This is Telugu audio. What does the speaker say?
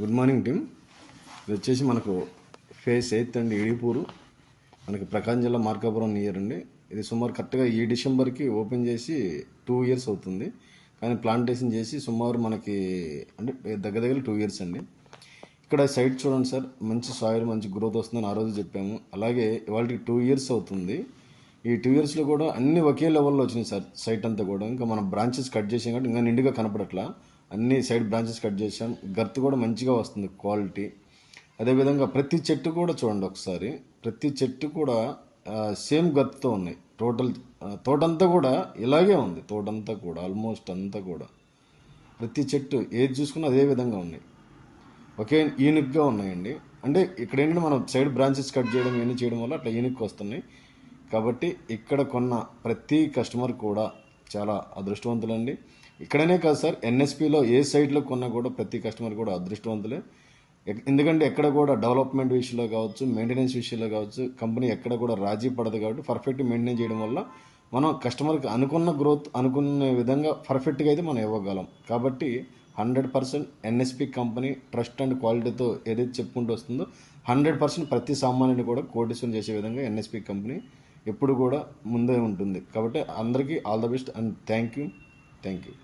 Good morning team. ఇది వచ్చేసి మనకు ఫేస్ ఎయిత్ అండి ఇడిపూరు. మనకి ప్రకాశం జిల్లా మార్కాపురం నియర్ అండి. ఇది సుమారు కరెక్ట్గా ఈ డిసెంబర్కి ఓపెన్ చేసి టూ ఇయర్స్ అవుతుంది. కానీ ప్లాంటేషన్ చేసి సుమారు మనకి అంటే దగ్గర దగ్గర టూ ఇయర్స్ అండి. ఇక్కడ సైట్ చూడండి సార్. మంచి సాయిల్ మంచి గ్రోత్ వస్తుందని ఆ రోజు చెప్పాము. అలాగే ఇవాళకి టూ ఇయర్స్ అవుతుంది. ఈ టూ ఇయర్స్లో కూడా అన్ని ఒకే లెవెల్లో వచ్చినాయి సార్ సైట్ అంతా కూడా. ఇంకా మనం బ్రాంచెస్ కట్ చేసాం కాబట్టి ఇంకా నిండుగా కనపడట్లా. అన్ని సైడ్ బ్రాంచెస్ కట్ చేసాం గర్త్ కూడా మంచిగా వస్తుంది క్వాలిటీ. అదేవిధంగా ప్రతి చెట్టు కూడా చూడండి ఒకసారి. ప్రతి చెట్టు కూడా సేమ్ గత్తుతో ఉన్నాయి. టోటల్ తోటంతా కూడా ఇలాగే ఉంది. తోటంతా కూడా ఆల్మోస్ట్ అంతా కూడా. ప్రతి చెట్టు ఏది చూసుకున్నా అదే విధంగా ఉన్నాయి. ఒకే యూనిక్గా ఉన్నాయండి. అంటే ఇక్కడ ఏంటంటే మనం సైడ్ బ్రాంచెస్ కట్ చేయడం ఇవన్నీ చేయడం వల్ల అట్లా యూనిక్ వస్తున్నాయి. కాబట్టి ఇక్కడ కొన్న ప్రతి కస్టమర్ కూడా చాలా అదృష్టవంతులండి. ఇక్కడనే కాదు సార్ ఎన్ఎస్పిలో ఏ సైట్లో కొన్నా కూడా ప్రతి కస్టమర్ కూడా అదృష్టవంతులే. ఎందుకంటే ఎక్కడ కూడా డెవలప్మెంట్ విషయంలో కావచ్చు మెయింటెనెన్స్ విషయంలో కావచ్చు కంపెనీ ఎక్కడ కూడా రాజీ పడదు కాబట్టి పర్ఫెక్ట్ మెయింటైన్ చేయడం వల్ల మనం కస్టమర్కి అనుకున్న గ్రోత్ అనుకునే విధంగా పర్ఫెక్ట్గా అయితే మనం ఇవ్వగలం. కాబట్టి hundred percent NSP company trust and క్వాలిటీతో ఏదైతే చెప్పుకుంటూ వస్తుందో హండ్రెడ్ పర్సెంట్ ప్రతి సామాన్యుని కూడా కోటిషన్ చేసే విధంగా ఎన్ఎస్పి కంపెనీ ఎప్పుడు కూడా ముందే ఉంటుంది. కాబట్టి అందరికీ all the best and thank you. Thank you.